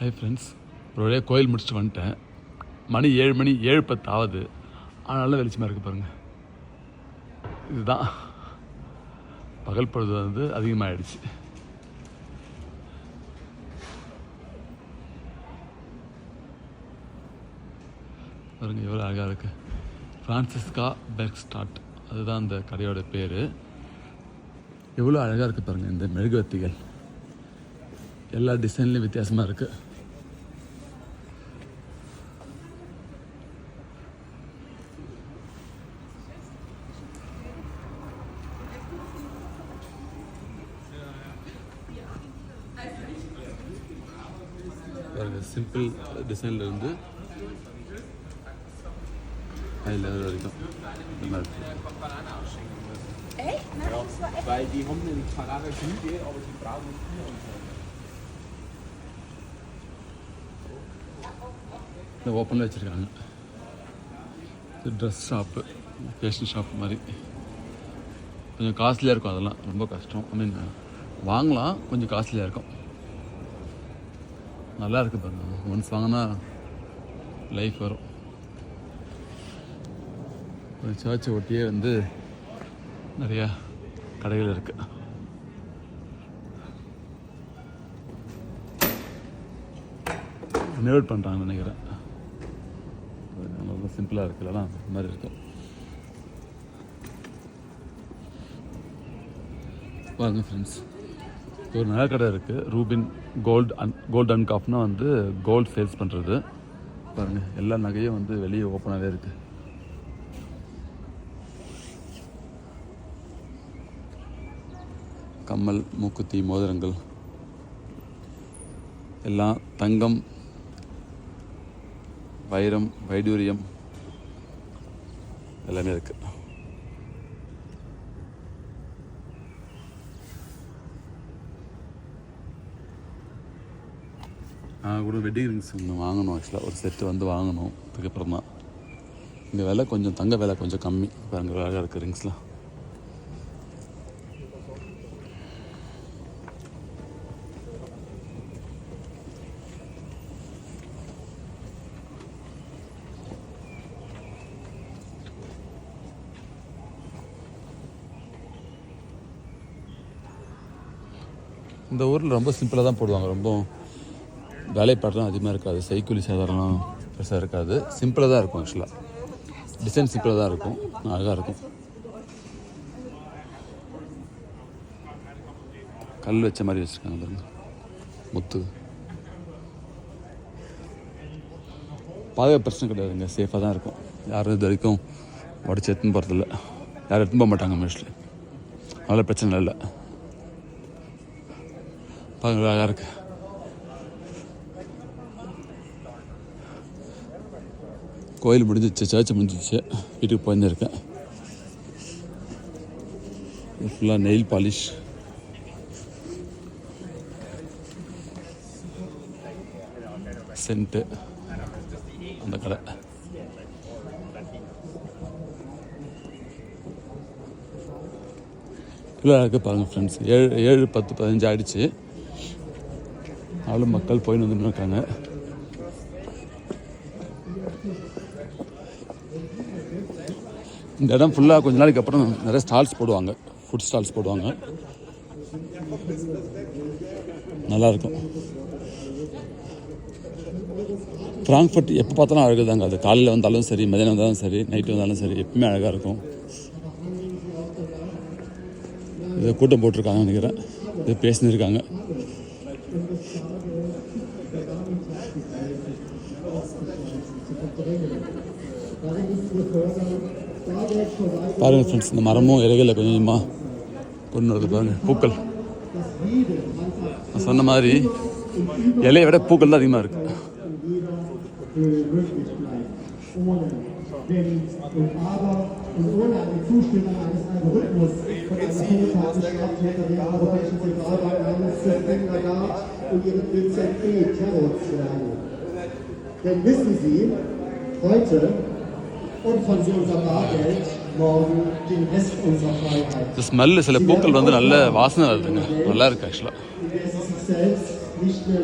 Hi friends ஒரு வழியாக கோயில் முடிச்சுட்டு வந்துட்டேன். மணி ஏழு மணி ஏழு பத்து ஆகுது. ஆனாலும் வெளிச்சமாக இருக்குது பாருங்கள் இதுதான். பகல் பொழுது வந்து அதிகமாகிடுச்சு பாருங்கள் எவ்வளோ அழகாக இருக்குது ஃப்ரான்சிஸ்கா பெர்க்ஸ்டாட். அதுதான் அந்த கடையோட பேர். எவ்வளோ அழகாக இருக்குது பாருங்கள் இந்த மெழுகுவர்த்திகள். எல்லா டிசைன்லேயும் வித்தியாசமாக இருக்குது பாருங்க சிம்பிள் டிசைன்ல இருந்து ஹை லெவல் வரைக்கும் இந்த மாதிரி இருக்கு Echt? Nein, das war echt. Weil die haben nämlich parade Aber die brauchen vier und so. இந்த ஓப்பனில் வச்சுருக்காங்க. இது ட்ரெஸ் ஷாப்பு ஃபேஷன் ஷாப் மாதிரி. கொஞ்சம் காஸ்ட்லியாக இருக்கும் அதெல்லாம். ரொம்ப கஷ்டம். ஐ மீன் வாங்கலாம் கொஞ்சம் காஸ்ட்லியாக இருக்கும். நல்லா இருக்குது பாருங்க. ஒன்ஸ் வாங்கினா லைஃப் வரும். ஒரு சர்ச்சை ஒட்டியே வந்து நிறையா கடைகள் இருக்குது ரெனோவேட் பண்ணுறாங்கன்னு நினைக்கிறேன். ரொம்ப சிம்பிளாக இருக்குல்லலாம் இந்த மாதிரி இருக்கும். பாருங்க ஃப்ரெண்ட்ஸ் ஒரு நகை கடை இருக்குது ரூபின் கோல்ட் அன் கோல்ட் அண்ட் காஃப்னா வந்து கோல்ட் சேல்ஸ் பண்ணுறது பாருங்கள் எல்லா நகையும் வந்து வெளியே ஓப்பனாகவே இருக்குது கம்மல் மூக்குத்தி மோதிரங்கள். எல்லாம் தங்கம் வைரம் வைடூரியம். எல்லாமே இருக்குது நான் கூட வெட்டிங் ரிங்ஸ் ஒன்று வாங்கணும் ஆக்சுவலாக ஒரு செட்டு வந்து வாங்கணும் அதுக்கப்புறம் தான் இங்கே விலை கொஞ்சம் தங்க விலை கொஞ்சம் கம்மி. பாருங்க அழகாக இருக்குது ரிங்ஸ்லாம் இந்த ஊரில் ரொம்ப சிம்பிளாக தான் போடுவாங்க. ரொம்ப வேலைப்பாடுலாம் அதிகமாக இருக்காது. சைக்கிள் சாதாரணம் பெருசாக இருக்காது. சிம்பிளாக தான் இருக்கும் ஆக்சுவலாக டிசைன் சிம்பிளாக தான் இருக்கும். அழகாக இருக்கும். கல் வச்ச மாதிரி வச்சுருக்காங்க பாருங்க. முத்து. பாதுகாப்பு பிரச்சனை கிடையாதுங்க. சேஃபாக தான் இருக்கும். யாரும் இது வரைக்கும் உடச்சி எடுத்துன்னு போகிறதில்ல யாரும் எடுத்துன்னு போக மாட்டாங்க மோஸ்ட்லி அதனால் பிரச்சனை இல்லை. பாருங்க அழகாக இருக்குது கோயில் முடிஞ்சிச்சு சர்ச் முடிஞ்சிச்சு. வீட்டுக்கு போயிருந்திருக்கேன். ஃபுல்லாக நெயில் பாலிஷ் சென்ட்டு அந்த கடை. இவ்வளோ இருக்குது பாருங்கள் ஃப்ரெண்ட்ஸ் ஏழு ஏழு பத்து பதினஞ்சு ஆயிடுச்சு. ஆளும் மக்கள் போயின்னு வந்துட்டு இருக்காங்க. இந்த இடம் ஃபுல்லாக கொஞ்ச நாளைக்கு அப்புறம் நிறைய ஸ்டால்ஸ் போடுவாங்க. ஃபுட் ஸ்டால்ஸ் போடுவாங்க. நல்லா இருக்கும். ஃப்ராங்க்ஃபர்ட் எப்போ பார்த்தாலும் அழகு தாங்க. அது காலையில் வந்தாலும் சரி மதியானம் வந்தாலும் சரி நைட்டு வந்தாலும் சரி எப்பவுமே அழகாக இருக்கும். இது கூட்டம் போட்டிருக்காங்கன்னு நினைக்கிறேன். இது பேசினிருக்காங்க. பாருங்கள் ஃப்ரெண்ட்ஸ் இந்த மரமும் இலைகளில் கொஞ்சம் கொஞ்சமாக கொண்டு வருது பாருங்கள் பூக்கள் நான் சொன்ன மாதிரி இலையை விட பூக்கள் தான் அதிகமாக இருக்குது Denn wissen Sie, heute opfern Sie unser Bargeld, morgen den Rest unserer Freiheit. இந்த ஸ்மெல்லு சில பூக்கள் வந்து நல்ல வாசனை வருதுங்க நல்லா இருக்கு ஆக்சுவலாக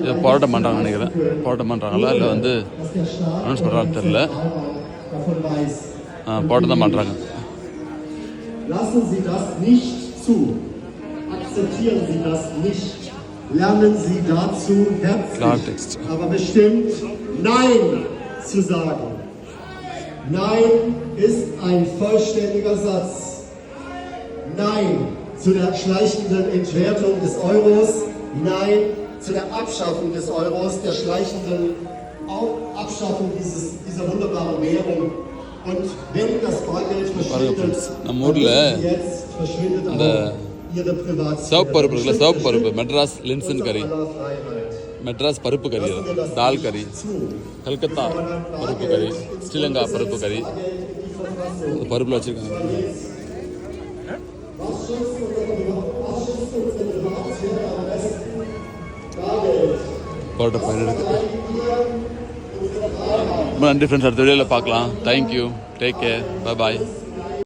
இதை போராட்டம் பண்ணுறாங்கன்னு நினைக்கிறேன் போராட்டம் பண்ணுறாங்களா இல்லை வந்து Annons பண்ணுறான்னு தெரில. போராட்டம் தான் பண்ணுறாங்க Lassen Sie das nicht zu. Akzeptieren Sie das nicht. Lernen Sie dazu herzlich, aber bestimmt Nein zu sagen. Nein ist ein vollständiger Satz. Nein zu der schleichenden Entwertung des Euros. Nein zu der Abschaffung des Euros, der schleichenden Au- Abschaffung dieses, dieser wunderbaren Währung. Und wenn das Bargeld verschwindet, friends, நம்ம dann ஊர்ல wissen Sie jetzt verschwindet இந்த auch Ihre Privatsphäre. சிவப்பு பருப்பு இருக்குல்ல சிவப்பு பருப்பு Madras Unser Linson கறி aller Freiheit. Madras பருப்பு கறி தால் கறி கல்கத்தா பருப்பு கறி ஸ்ரீலங்கா பருப்பு கறி பருப்பில் வச்சுருக்காங்க பரோட்டா பையன் இருக்கு ரொம்ப நன்றி ஃப்ரெண்ட்ஸ் அடுத்த வீடியோவில் பார்க்கலாம் thank you take care bye bye